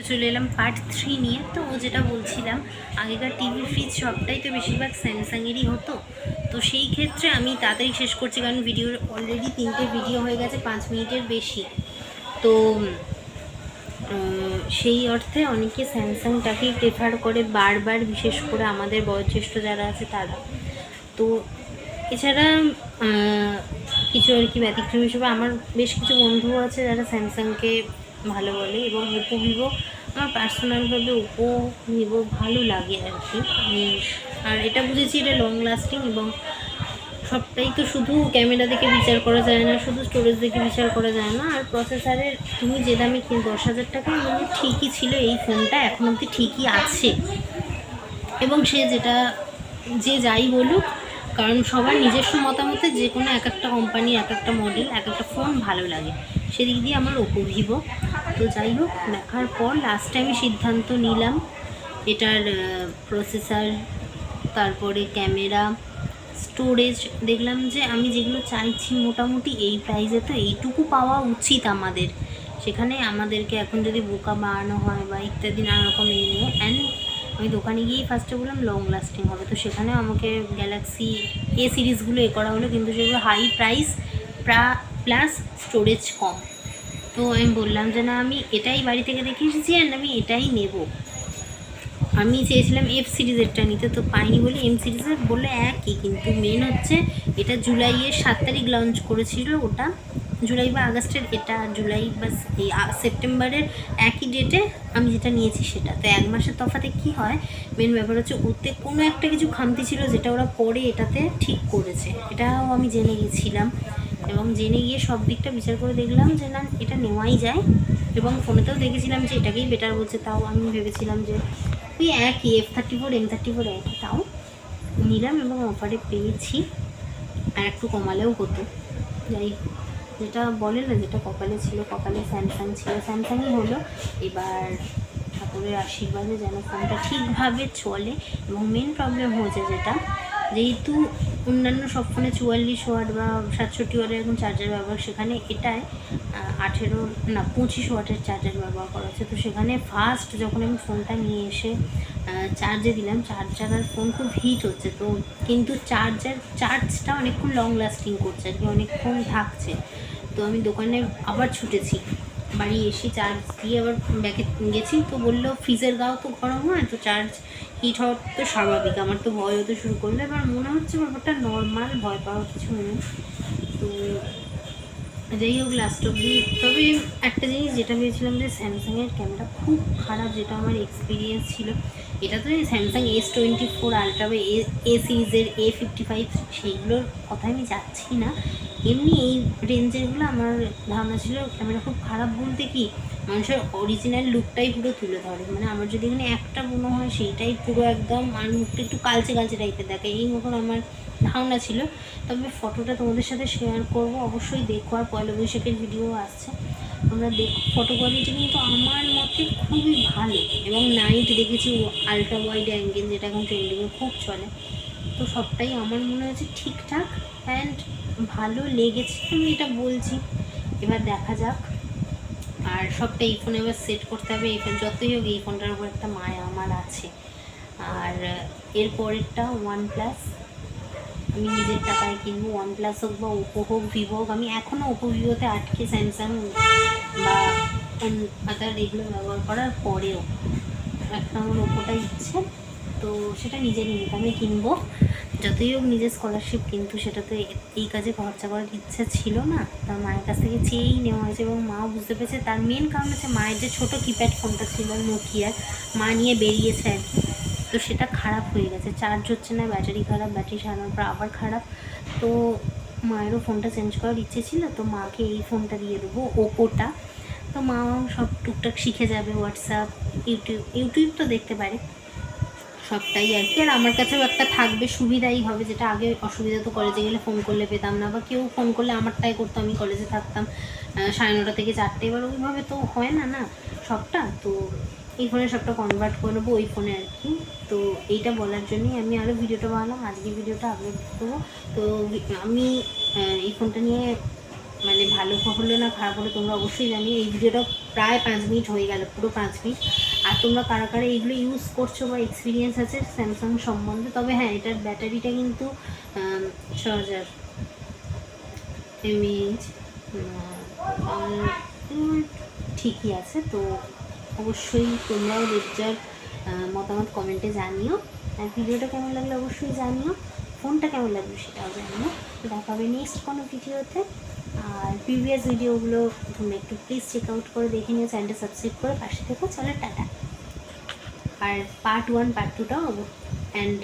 তো চলে এলাম পার্ট থ্রি নিয়ে। তো ও যেটা বলছিলাম, আগেকার টিভি ফ্রিজ সবটাই তো বেশিরভাগ স্যামসাংয়েরই হতো। তো সেই ক্ষেত্রে আমি তাড়াতাড়ি শেষ করছি, কারণ ভিডিওর অলরেডি তিনটে ভিডিও হয়ে গেছে, পাঁচ মিনিটের বেশি। তো সেই অর্থে অনেকে স্যামসাংটাকেই প্রেফার করে বারবার, বিশেষ করে আমাদের বয়োজ্যেষ্ঠ যারা আছে তারা। তো এছাড়া কিছু আর কি ব্যতিক্রম হিসেবে আমার বেশ কিছু বন্ধু আছে যারা স্যামসাংকে ভালো বলে এবং ওপো ভিভো আমার পার্সোনালভাবে ওপো ভিভো ভালো লাগে আর কি। আর এটা বুঝেছি এটা লং লাস্টিং এবং সবটাই তো শুধু ক্যামেরা দেখে বিচার করা যায় না, শুধু স্টোরেজ দেখে বিচার করা যায় না। আর প্রসেসারের তুমি যে দামে কিন, দশ হাজার টাকা মানে ঠিকই ছিল এই ফোনটা এখন অবধি ঠিকই আছে। এবং সে যেটা, যে যাই বলুক কারণ সবার নিজস্ব মতামতে যে কোনো এক একটা কোম্পানির এক একটা মডেল এক একটা ফোন ভালো লাগে। সেদিক দিয়ে আমার ওপো ভিভো তো যাই হোক, দেখার পর লাস্টে আমি সিদ্ধান্ত নিলাম। এটার প্রসেসার তারপরে ক্যামেরা স্টোরেজ দেখলাম যে আমি যেগুলো চাইছি মোটামুটি এই প্রাইসে তো এইটুকু পাওয়া উচিত আমাদের। সেখানে আমাদেরকে এখন যদি বোকা বানানো হয় বা ইত্যাদি নানা রকম এই নিয়ে অ্যান্ড আমি দোকানে গিয়েই ফার্স্টে বললাম লং লাস্টিং হবে। তো সেখানে আমাকে গ্যালাক্সি এ সিরিজগুলো এ করা হলো, কিন্তু সেগুলো হাই প্রাইস প্লাস স্টোরেজ কম। তো আমি বললাম যে, না, আমি এটাই বাড়ি থেকে দেখে এসেছি অ্যান্ড আমি এটাই নেব। আমি চেয়েছিলাম এফ সিরিজেরটা নিতে, তো পাইনি বলে এম সিরিজের বললে একই, কিন্তু মেন হচ্ছে এটা জুলাইয়ের সাত তারিখ লঞ্চ করেছিল ওটা জুলাই বা আগস্টের এটা জুলাই বা এই সেপ্টেম্বরের একই ডেটে আমি যেটা নিয়েছি সেটা। তো এক মাসের তফাতে কি হয়? মেন ব্যাপার হচ্ছে ওতে কোনো একটা কিছু খামতি ছিল যেটা ওরা পরে এটাতে ঠিক করেছে। এটাও আমি জেনে গেছিলাম এবং জেনে গিয়ে সব দিকটা বিচার করে দেখলাম যে না এটা নেওয়াই যায় এবং ফোনেতেও দেখেছিলাম যে এটাকেই বেটার বলছে। তাও আমি ভেবেছিলাম যে ওই একই F thirty four M thirty four একই। তাও নিলাম এবং অফারে পেয়েছি। আর একটু কমালেও হতো। যাই হোক, যেটা বলে না, যেটা কপালে ছিল, কপালে স্যামসাং ছিল। স্যামসাংই হলো। এবার ঠাকুরের আশীর্বাদে যেন ফোনটা ঠিকভাবে চলে। এবং মেন প্রবলেম হয়েছে যেটা যেহেতু অন্যান্য সব ফোনে চুয়াল্লিশ ওয়াট বা সাতষট্টি ওয়াটের এরকম চার্জার ব্যবহার, সেখানে এটায় আঠেরো, না, পঁচিশ ওয়াটের চার্জার ব্যবহার করা হচ্ছে। তো সেখানে ফার্স্ট যখন আমি ফোনটা নিয়ে এসে চার্জে দিলাম চার্জার আর ফোন খুব হিট হচ্ছে। তো কিন্তু চার্জার চার্জটা অনেকক্ষণ লং লাস্টিং করছে আর কি, অনেকক্ষণ থাকছে। তো আমি দোকানে আবার ছুটেছি। বাড়ি এসে চার্জ দিয়ে আবার ব্যাকে গেছি। তো বলল ফ্রিজের গাও তো গরম হয়, তো চার্জ হিট হওয়া তো স্বাভাবিক, আমার তো ভয় হতে শুরু করলে। এবার মনে হচ্ছে ব্যাপারটা নর্মাল ভয় পাওয়ার কিছু নেই। তো যাই হোক লাস্ট অব্দি তবে একটা জিনিস যেটা ভেবেছিলাম যে স্যামসাংয়ের ক্যামেরা খুব খারাপ, যেটা আমার এক্সপিরিয়েন্স ছিল, এটা তো Samsung S twenty four ultra বা এ সিরিজের এ ফিফটি ফাইভ সেইগুলোর কথা আমি যাচ্ছি না। এমনি এই রেঞ্জেরগুলো আমার ধারণা ছিল ক্যামেরা খুব খারাপ বলতে কি, মানুষের অরিজিনাল লুকটাই পুরো তুলে ধরে। মানে আমার যদি এখানে একটা মনে হয়, সেইটাই পুরো একদম আর মুখটা একটু কালচে কালচে টাইপের দেখে এই মতন আমার ধারণা ছিল। তবে ফটোটা তোমাদের সাথে শেয়ার করব। অবশ্যই দেখো, আর পয়লা বৈশাখের ভিডিও আসছে। আমরা দেখ ফটো কোয়ালিটি কিন্তু আমার মতে খুবই ভালো এবং নাইট দেখেছি আলট্রা ওয়াইড অ্যাঙ্গেল যেটা এখন ট্রেন্ডিংয়ে খুব চলে। তো সবটাই আমার মনে হচ্ছে ঠিকঠাক অ্যান্ড ভালো লেগেছে আমি এটা বলছি। এবার দেখা যাক। আর সবটা এই ফোনে এবার সেট করতে হবে। এই ফোন যতই হোক এই ফোনটার উপর একটা মায়া আমার আছে। আর এর পরেরটা ওয়ান প্লাস আমি নিজের টাকায় কিনবো ওয়ান প্লাস হোক বা ওপো হোক ভিভো হোক, আমি এখনও ওপো ভিভোতে আটকে স্যামসাং বা আদার এগুলো ব্যবহার করার পরেও। একটা আমার ওপোটা ইচ্ছে, তো সেটা নিজের ইনকামে কিনবো। যতই হোক নিজের স্কলারশিপ কিন্তু সেটা তো এই কাজে খরচা করার ইচ্ছা ছিল না। তার মায়ের কাছ থেকে চেয়েই নেওয়া হয়েছে এবং মাও বুঝতে পেরেছে। তার মেন কারণ হচ্ছে মায়ের যে ছোটো কিপ্যাড ফোনটা ছিল নোকিয়ার মা নিয়ে বেরিয়েছে আর কি। তো সেটা খারাপ হয়ে গেছে। চার্জ হচ্ছে না ব্যাটারি খারাপ ব্যাটারি সারানোর পর আবার খারাপ। তো মায়েরও ফোনটা চেঞ্জ করার ইচ্ছে ছিল, তো মাকে এই ফোনটা দিয়ে দেবো, ওপোটা। তো মা সব টুকটাক শিখে যাবে হোয়াটসঅ্যাপ ইউটিউব ইউটিউব তো দেখতে পারে। সবটাই আর কি। আর আমার কাছেও একটা থাকবে, সুবিধাই হবে, যেটা আগে অসুবিধা তো কলেজে গেলে ফোন করলে পেতাম না, বা কেউ ফোন করলে আমারটাই করতো, আমি কলেজে থাকতাম সাড়ে নটা থেকে চারটে, এবার ওইভাবে তো হয় না না, সবটা। তো এই ফোনে সবটা কনভার্ট করব ওই ফোনে আর কি। তো এইটা বলার জন্যই আমি আরও ভিডিওটা বানালাম আজকে ভিডিওটা আপলোড করব। তো আমি এই ফোনটা নিয়ে মানে ভালো হলো না খারাপ হলো তোমরা অবশ্যই জানি এই ভিডিওটা প্রায় পাঁচ মিনিট হয়ে গেল, পুরো পাঁচ মিনিট। আর তোমরা কারা কারা এইগুলো ইউজ করছ বা এক্সপিরিয়েন্স আছে স্যামসাং সম্বন্ধে? তবে হ্যাঁ এটার ব্যাটারিটা কিন্তু ছ হাজার এমএইচ ঠিকই আছে। তো অবশ্যই তোমরাও রেজার মতামত কমেন্টে জানিও। আর ভিডিওটা কেমন লাগল অবশ্যই জানিও। ফোনটা কেমন লাগল সেটাও জানিও। দেখা হবে নেক্সট কোনো ভিডিওতে। আর প্রিভিয়াস ভিডিওগুলো তোমরা একটু প্লিজ চেক আউট করে দেখে নিও চ্যানেলটা সাবস্ক্রাইব করে পাশে থেকো। চলো টাটা। আর পার্ট ওয়ান পার্ট টুটাও অ্যান্ড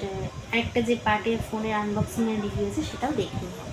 একটা যে পার্টে ফোনের আনবক্সিংয়ের রিভিউ আছে সেটাও দেখে নিও।